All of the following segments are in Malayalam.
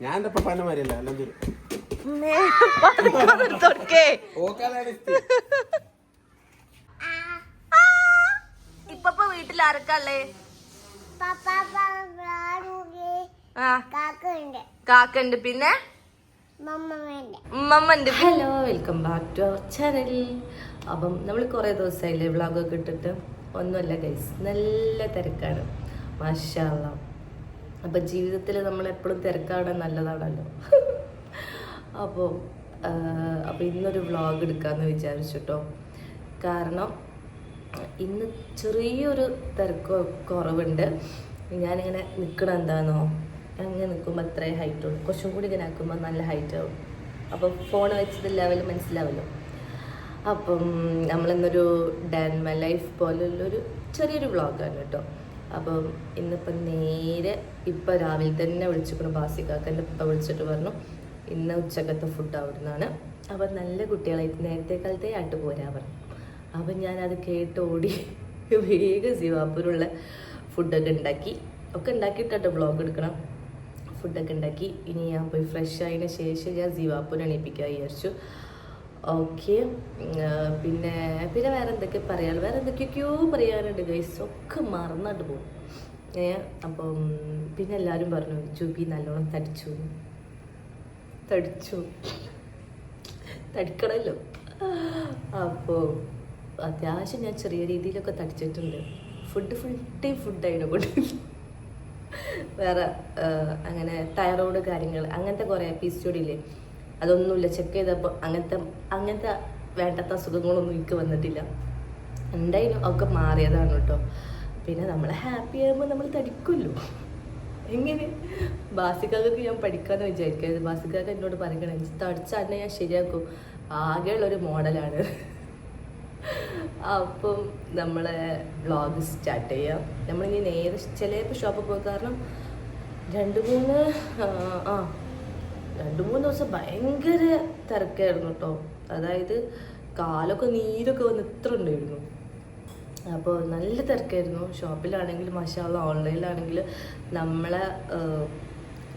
ഞാൻ എന്റെ പപ്പാന്റെ മാരിയല്ല തൊടക്കേ. ഓക്കാലാണ് ഇപ്പൊ വീട്ടിൽ ആരൊക്കെ ആ. കാക്കുണ്ട് പിന്നെ? ഉമ്മമ്മണ്ട് hello welcome back to our channel അപ്പം നമ്മൾ കുറേ ദിവസമായില്ലേ വ്ളോഗൊക്കെ ഇട്ടിട്ട്? ഒന്നുമല്ല ഗൈസ് നല്ല തിരക്കാണ്. മാഷാള്ള അപ്പം ജീവിതത്തിൽ നമ്മൾ എപ്പോഴും തിരക്കാണ് നല്ലതാണല്ലോ. അപ്പോൾ അപ്പോൾ ഇന്നൊരു വ്ളോഗ് എടുക്കാമെന്ന് വിചാരിച്ചിട്ടോ. കാരണം ഇന്ന് ചെറിയൊരു തിരക്ക് കുറവുണ്ട് ഞാനിങ്ങനെ നിൽക്കണം എന്താണോ അങ്ങനെ നിൽക്കുമ്പോൾ അത്രയും ഹൈറ്റ് ഉള്ളൂ. കുറച്ചും കൂടി ഇങ്ങനെ ആക്കുമ്പോൾ നല്ല ഹൈറ്റ് ആവും. അപ്പോൾ ഫോൺ വെച്ചത് ലെവൽ മനസ്സിലാവല്ലോ. അപ്പം നമ്മളിന്നൊരു ഡാൻ മൈ ലൈഫ് പോലുള്ളൊരു ചെറിയൊരു വ്ളോഗാണ് കേട്ടോ. അപ്പം ഇന്നിപ്പം നേരെ ഇപ്പം രാവിലെ തന്നെ വിളിച്ചിരിക്കണം ബാസിക്കാക്കന്റെ ഇപ്പം വിളിച്ചിട്ട് പറഞ്ഞു ഇന്ന് ഉച്ചക്കത്തെ ഫുഡ് അവിടുന്നാണ്. അപ്പം നല്ല കുട്ടികളായിട്ട് നേരത്തെ കാലത്തെ ആയിട്ട് പോരാ പറഞ്ഞു. അപ്പം ഞാനത് കേട്ട് ഓടി വേഗം സിവാപ്പൂരുള്ള ഫുഡൊക്കെ ഉണ്ടാക്കി. ഒക്കെ ഉണ്ടാക്കിയിട്ടോ ബ്ലോഗ് എടുക്കണം. ഫുഡൊക്കെ ഉണ്ടാക്കി. ഇനി ഞാൻ പോയി ഫ്രഷ് ആയതിന് ശേഷം ഞാൻ സിവാപ്പൂർ എണീപ്പിക്കാൻ വിചാരിച്ചു. ഓക്കെ പിന്നെ പിന്നെ വേറെ എന്തൊക്കെ പറയാൻ? വേറെ എന്തൊക്കെയൊക്കെയോ പറയാനുണ്ട് ഗൈസ് ഒക്കെ മറന്നിട്ട് പോകും. ഏ അപ്പം പിന്നെ എല്ലാവരും പറഞ്ഞു ജൂബി നല്ലോണം തടിച്ചു. എന്ന്." തടിച്ചു. തടിക്കണമല്ലോ അപ്പോൾ അത്യാവശ്യം ഞാൻ ചെറിയ രീതിയിലൊക്കെ തടിച്ചിട്ടുണ്ട്. ഫുഡ് ഫുൾ ടൈം ഫുഡായിരുന്നു കൊണ്ട് വേറെ അങ്ങനെ തൈറോയ്ഡ് കാര്യങ്ങൾ അങ്ങനത്തെ കുറേ എപ്പിസോഡില്ലേ അതൊന്നുമില്ല. ചെക്ക് ചെയ്തപ്പോൾ അങ്ങനത്തെ അങ്ങനത്തെ വേണ്ടാത്ത അസുഖങ്ങളൊന്നും എനിക്ക് വന്നിട്ടില്ല. എന്തായാലും ഒക്കെ മാറിയതാണ് കേട്ടോ. പിന്നെ നമ്മൾ ഹാപ്പി ആകുമ്പോൾ നമ്മൾ തടിക്കുമല്ലോ. എങ്ങനെ? ബാസിക്കാക്ക് ഞാൻ പഠിക്കാമെന്ന് വിചാരിക്കരുത് ബാസിക്കാക്ക് എന്നോട് പറയണേ തടിച്ചാൽ ഞാൻ ശരിയാക്കും. ആകെയുള്ളൊരു മോഡലാണ്. അപ്പം നമ്മളെ വ്ളോഗ് സ്റ്റാർട്ട് ചെയ്യാം. നമ്മളിനി നേരെ ചിലപ്പോൾ ഷോപ്പിൽ പോയി കാരണം രണ്ട് മൂന്ന് ആ രണ്ട് മൂന്ന് ദിവസം ഭയങ്കര തിരക്കായിരുന്നു കേട്ടോ അതായത് കാലൊക്കെ നീരൊക്കെ വന്ന് ഇത്ര ഉണ്ടായിരുന്നു. അപ്പോൾ നല്ല തിരക്കായിരുന്നു. ഷോപ്പിലാണെങ്കിൽ മഷാല ഓൺലൈനിലാണെങ്കിൽ നമ്മളെ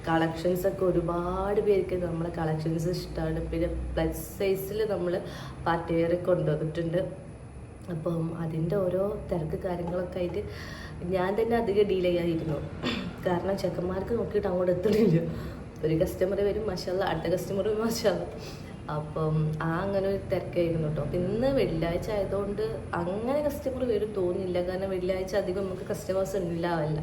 കളക്ഷൻസ് ഒക്കെ ഒരുപാട് പേർക്ക് നമ്മളെ കളക്ഷൻസ് ഇഷ്ടമാണ് പിന്നെ പ്ലസ് സൈസിൽ നമ്മൾ വെയർ കൊണ്ടുവന്നിട്ടുണ്ട്. അപ്പം അതിന്റെ ഓരോ തിരക്ക് കാര്യങ്ങളൊക്കെ ആയിട്ട് ഞാൻ തന്നെ അധികം ഡീൽ ചെയ്യാതിരുന്നു. കാരണം ചെക്കന്മാർക്ക് നോക്കിയിട്ട് അങ്ങോട്ട് എത്തണില്ല. ഒരു കസ്റ്റമർ വരും മഷാല അടുത്ത കസ്റ്റമർ വരും മഷാല അപ്പം ആ അങ്ങനെ ഒരു തിരക്കായിരുന്നു കേട്ടോ. അപ്പം ഇന്ന് വെള്ളിയാഴ്ച ആയതുകൊണ്ട് അങ്ങനെ കസ്റ്റമർ വരും തോന്നില്ല കാരണം വെള്ളിയാഴ്ച അധികം നമുക്ക് കസ്റ്റമേഴ്സ് ഉണ്ടാവില്ല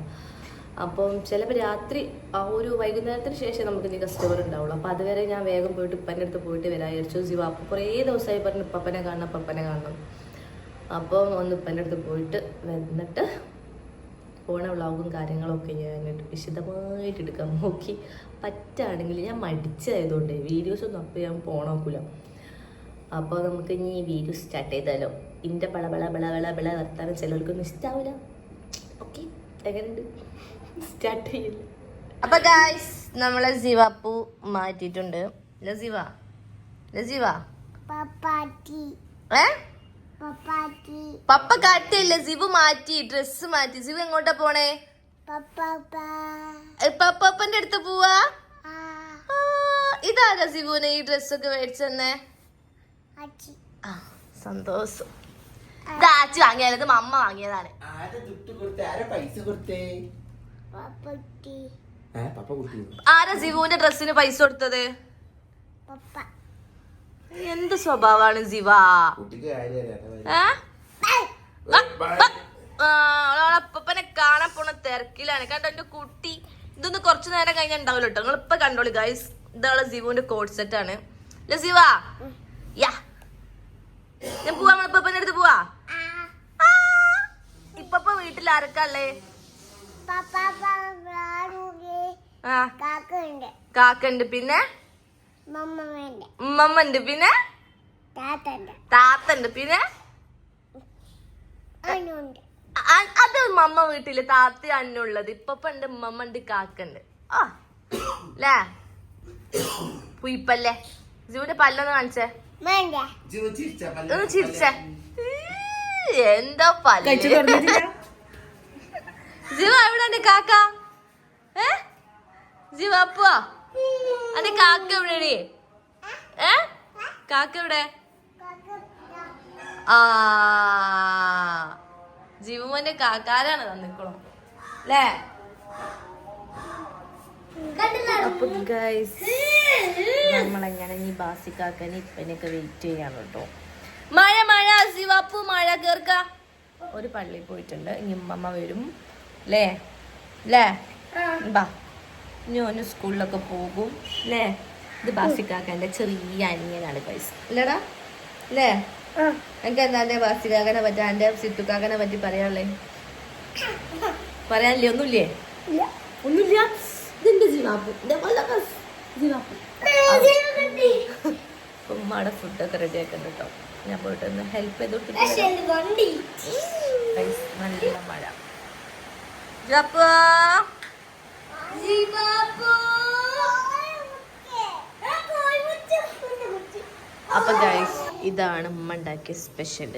അപ്പം ചിലപ്പോൾ രാത്രി ആ ഒരു വൈകുന്നേരത്തിന് ശേഷം നമുക്ക് ഇനി കസ്റ്റമർ ഉണ്ടാവുള്ളൂ. അപ്പോൾ അതുവരെ ഞാൻ വേഗം പോയിട്ട് ഇപ്പന്റെ അടുത്ത് പോയിട്ട് വരാൻ വിചാരിച്ചു. ജീവ അപ്പം കുറേ ദിവസമായി പറഞ്ഞു പപ്പനെ കാണണം പപ്പനെ കാണണം. അപ്പം ഒന്ന് ഇപ്പന്റെ അടുത്ത് പോയിട്ട് വന്നിട്ട് പോണ വ്ളോഗും കാര്യങ്ങളൊക്കെ ഞാൻ വിശദമായിട്ട് എടുക്കാൻ നോക്കി. പറ്റുകയാണെങ്കിൽ ഞാൻ മടിച്ചതായതുകൊണ്ട് വീഡിയോസ് ഒന്നും അപ്പോൾ ഞാൻ പോണോക്കൂല അപ്പോൾ നമുക്ക് ഇനി ഈ വീഡിയോ സ്റ്റാർട്ട് ചെയ്താലോ? ഇന്റെ പള പള പള പള പിള വർത്താനം ചിലർക്കൊന്നും ഇഷ്ടാവില്ല ഓക്കെ എങ്ങനെയുണ്ട്? സ്റ്റാർട്ട് ചെയ്യില്ല. അപ്പൊ ഗായ്സ് നമ്മളെ സിവാപ്പു മാറ്റിയിട്ടുണ്ട്. ലസിവ? ലസിവ? ഏ? പപ്പ കാട്ടില്ല സിബു മാറ്റി ഡ്രസ് മാറ്റി. സിബു എങ്ങോട്ടാ പോണേ? പപ്പാപ്പ. പപ്പപ്പന്റെ അടുത്ത് പോവാ? ഇതാരാ സിവുവിന് ഈ ഡ്രസ്സൊക്കെ മേടിച്ചെന്നേ? സന്തോഷം. ഇത് ആച്ചി വാങ്ങിയാലത് മമ്മ വാങ്ങിയതാണ്. ആരെ സിവുവിന്റെ ഡ്രസ്സിന് പൈസ കൊടുത്തത്? പപ്പ. എന്ത് സ്വഭാവമാണ് ഏ? അപ്പനെ കാണാൻ പോണ തിരക്കിലാണ്. കണ്ടോ എന്റെ കുട്ടി? ഇതൊന്ന് കുറച്ചു നേരം കഴിഞ്ഞാൽ ഉണ്ടാവില്ല കേട്ടോ നിങ്ങൾ ഇപ്പൊ കണ്ടോളി ഗൈസ് ഇതാണ് സിവുവിന്റെ കോഡ് സെറ്റ് ആണ്. അല്ല സിവ? യാ. ഞാൻ പോവാ നമ്മളിപ്പന്റെ അടുത്ത് പോവാ. ആ. ഇപ്പൊ വീട്ടിൽ ആരൊക്കെ കാക്കുണ്ട് കാക്കണ്ട് പിന്നെ? ഉമ്മമ്മ ഉണ്ട് പിന്നെ? താത്തണ്ട് താത്തണ്ട് പിന്നെ? അത് മമ്മ വീട്ടിൽ താത്ത അന്നുള്ളത്. ഇപ്പൊ ഉണ്ട് ഉമ്മമ്മ ഉണ്ട് കാക്കണ്ട്. ആ ല്ലേ? പുയിപ്പല്ലേ? ജീവന്റെ പല്ലൊന്ന് കാണിച്ചേ. ചിരിച്ചേ എന്താ പല്ല്? ജീവ എവിടെ ഉണ്ട് കാക്ക? ഏ? ജീവ അപ്പുവാ? അന്റെ കാക്ക എവിടെ ഏ? കാക്ക എവിടെ? ആ. ജീവന്റെ കാക്കാരാണ് തന്നിക്കണം. അല്ലേ അപ്പൊ ഗൈസ് നമ്മളെങ്ങനെ ഈ ബാസിക്കാക്കനെ ഇപ്പനൊക്കെ വെയിറ്റ് ചെയ്യാണ് കേട്ടോ മഴ മഴ ശിവപ്പു മഴ കേർക്ക. ഒരു പള്ളിയിൽ പോയിട്ടുണ്ട്. ഇനി ഉമ്മമ്മ വരും. അല്ലേ അല്ലേ ബാ. ഓന് സ്കൂളിലൊക്കെ പോകും അല്ലേ ഇത് ബാസിക്കാക്കന്റെ ചെറിയ അനിയനാണ് പൈസ അല്ലടാ അല്ലേ എനിക്ക് എന്താ എന്റെ ബാസിക്കാക്കനെ പറ്റി എന്റെ സിത്തുക്കാക്കനെ പറ്റി പറയാനുള്ളേ? പറയാനില്ലേ? ഒന്നുമില്ലേ? ഒന്നുമില്ല? ഇതെന്റെ ജീവാപ്പ്? ഉമ്മയുടെ ഫുഡൊക്കെ റെഡി ആക്കുന്നുണ്ട് കേട്ടോ ഞാൻ പോയിട്ട് ഒന്ന് ഹെൽപ്പ് ചെയ്തോട്ട് നല്ല മഴ. ജീവാപ്പു. അപ്പൊ ഗൈസ് ഇതാണ് ഉമ്മ ഉണ്ടാക്കിയ സ്പെഷ്യൽ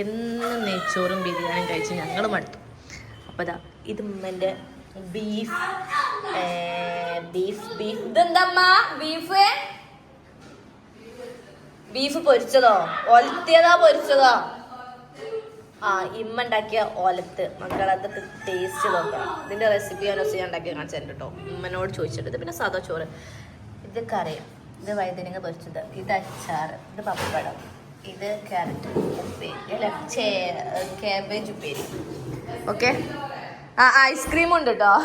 ഇന്ന് നെയ്ച്ചോറും ബിരിയാണിയും കഴിച്ച് ഞങ്ങൾ മടുത്തു അപ്പൊ ഇതാ ഇത് ഉമ്മന്റെ ബീഫ് ബീഫ് ബീഫ് ഇതെന്തമ്മ ബീഫ് ബീഫ് പൊരിച്ചതോ? ഒലത്തിയതാ പൊരിച്ചതോ? ആ ഇമ്മ ഉണ്ടാക്കിയ ഓലത്ത് മക്കളത് ടേസ്റ്റ് നോക്കണം. ഇതിന്റെ റെസിപ്പി ഞാൻ ദിവസം ഞാൻ ഉണ്ടാക്കി കാണിച്ചിട്ടുണ്ട് കേട്ടോ ഉമ്മനോട് ചോദിച്ചിട്ട് പിന്നെ സാധാ ചോറ്. ഇത് കറി. ഇത് വഴുതനങ്ങ പൊരിച്ചത്. ഇത് അച്ചാർ ഇത് പപ്പടം. ഇത് ക്യാരറ്റ് ഉപ്പേരി. അല്ല? ചേ ക്യാബേജ് ഉപ്പേരി. ഓക്കെ ആ ഐസ്ക്രീം ഉണ്ട് കേട്ടോ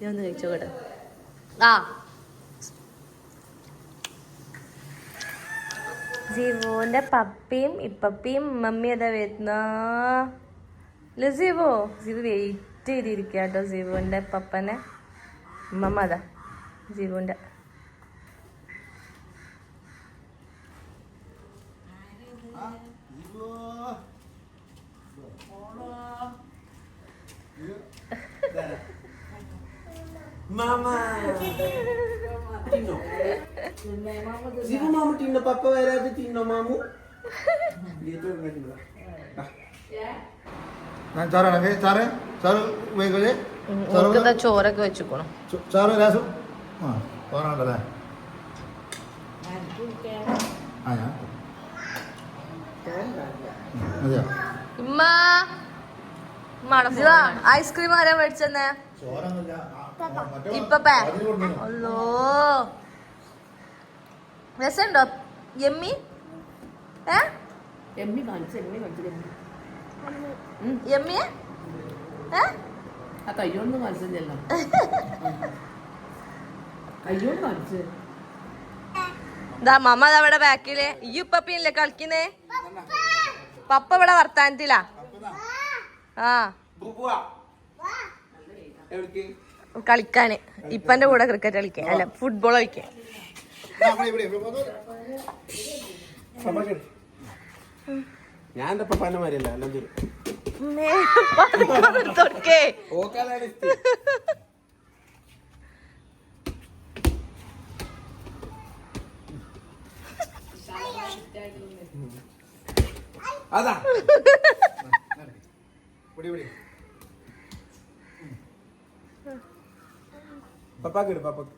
ഞാൻ ഒന്ന് കഴിച്ചോ കേട്ടോ ആ. ജീവോന്റെ പപ്പയും ഇപ്പപ്പയും മമ്മി അതാ വരുന്ന? അല്ല ജീവോ. ജീവ വെയിറ്റ് ചെയ്തിരിക്കുക കേട്ടോ ജീവോന്റെ പപ്പനെ. മമ്മ അതാ ജീവോന്റെ മാമാ. തിന്നോ? ശിവ മാമു തിന്നോ പപ്പ വരാതെ തിന്നോ മാമു സാറ് സാറ് ഉപയോഗിക്കല്ലേ ഓർക്കെന്താ ചോറൊക്കെ വെച്ചുക്കണോ സാറ് രാസം ആ ചോറാണല്ലേ ആ ഞാൻ അതെയോ ഉമ്മ ഐസ്ക്രീം ആരാ മേടിച്ചെന്നേ? ഇപ്പൊ ഇപ്പപ്പേ. അല്ലോ. രസമുണ്ടോ? എമ്മി? ഏ? എമ്മി കാണിച്ചു എമ്മി കാണിച്ചു എമ്മി. എമ്മി? ഏ? ആ കയ്യോണ്ട് കാണിച്ചില്ലല്ലോ കയ്യോണ്ട് കാണിച്ചു. ദാ മമ്മ ദാ ഇവിടെ ബാക്കിൽ. ഈ ഉപ്പപ്പില്ലേ കളിക്കുന്നേ? പപ്പ ഇവിടെ വർത്താനത്തിലാ? ആ? കളിക്കാന്. ഇപ്പന്റെ കൂടെ ക്രിക്കറ്റ് കളിക്കാൻ. അല്ല ഫുട്ബോൾ കളിക്കാൻ. ഞാൻ എന്റെ ഇഷ്ടം. അതാ. പപ്പാക്ക് ഇട് പപ്പാക്ക്.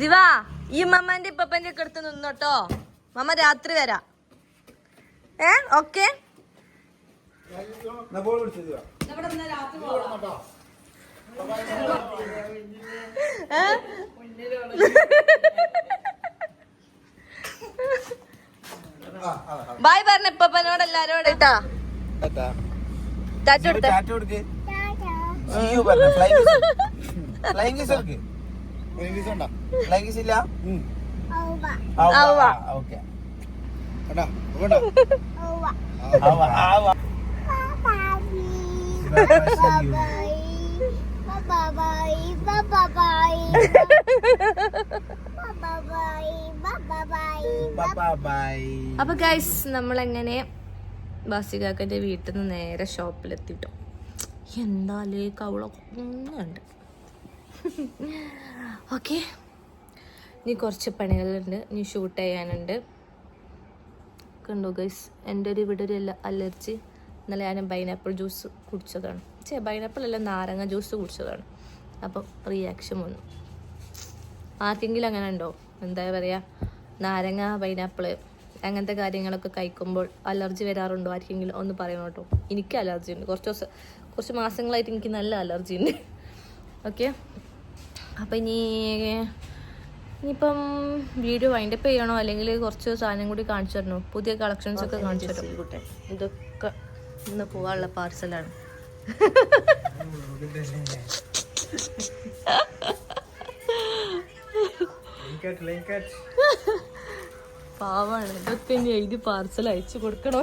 ജിവ ഈ മമ്മന്റെ ഇപ്പപ്പന്റെ ഒക്കെ അടുത്ത് നിന്നോട്ടോ മമ്മ രാത്രി വരാ. ഏ ഓക്കെ. ബായ് പറഞ്ഞ ഇപ്പപ്പനോട് എല്ലാരോടും. കേട്ടാ? ടാറ്റ കൊടുക്ക്. കൊടുക്ക്. ഇംഗ്ലീഷ് ഉണ്ടോ? Flying ഇല്ല? bye. അപ്പൊ ഗൈസ് നമ്മളെങ്ങനെ ബാസികാക്കന്റെ വീട്ടിൽ നിന്ന് നേരെ ഷോപ്പിലെത്തിട്ടോ? എന്താലേ കവളൊക്കെ ഉണ്ട്. ഓക്കെ. ഇനി കുറച്ച് പണികളുണ്ട്. ഇനി ഷൂട്ട് ചെയ്യാനുണ്ട്. കണ്ടോ ഗൈസ് എന്റെ ഒരു ഇവിടെ ഒരു അലർജി ഇന്നലെ ഞാൻ പൈനാപ്പിൾ ജ്യൂസ് കുടിച്ചതാണ്. ചേ പൈനാപ്പിൾ അല്ല നാരങ്ങ ജ്യൂസ് കുടിച്ചതാണ്. അപ്പം റിയാക്ഷൻ വന്നു. ആർക്കെങ്കിലും അങ്ങനെ ഉണ്ടോ? എന്താ പറയുക നാരങ്ങ പൈനാപ്പിൾ അങ്ങനത്തെ കാര്യങ്ങളൊക്കെ കഴിക്കുമ്പോൾ അലർജി വരാറുണ്ടോ? ആർക്കെങ്കിലും ഒന്ന് പറയണം കേട്ടോ. എനിക്ക് അലർജി ഉണ്ട്. കുറച്ച് ദിവസം കുറച്ച് മാസങ്ങളായിട്ട് എനിക്ക് നല്ല അലർജി ഉണ്ട്. ഓക്കെ അപ്പം ഇനി ഇനിയിപ്പം വീഡിയോ വൈൻഡപ്പ് ചെയ്യണോ? അല്ലെങ്കിൽ കുറച്ച് സാധനം കൂടി കാണിച്ചു തരണോ? പുതിയ കളക്ഷൻസ് ഒക്കെ കാണിച്ചു തരണം? ഇതൊക്കെ ഇന്ന് പോവാനുള്ള പാർസലാണ് പാവാണ്. ഇതൊക്കെ ഇനി എഴുതി പാർസൽ അയച്ചു കൊടുക്കണോ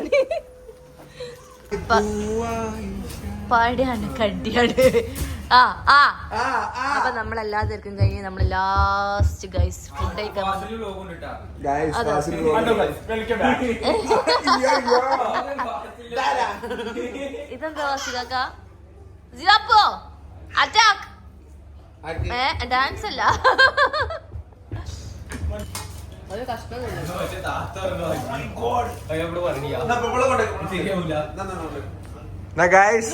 പാടിയാണ് കടിയാണ് ആ ആ. അപ്പൊ നമ്മളെല്ലാത്തിനും കഴിഞ്ഞ് നമ്മൾ ലാസ്റ്റ് ഗൈസ് ഫുഡ് കഴിക്കാൻ. ഇതെന്താ വാസികാക്ക ജിറാപ്പോ അറ്റാക്ക് ഏ ഡാൻസ് അല്ല. ഒരു കഷ്ണം ഗൈസ്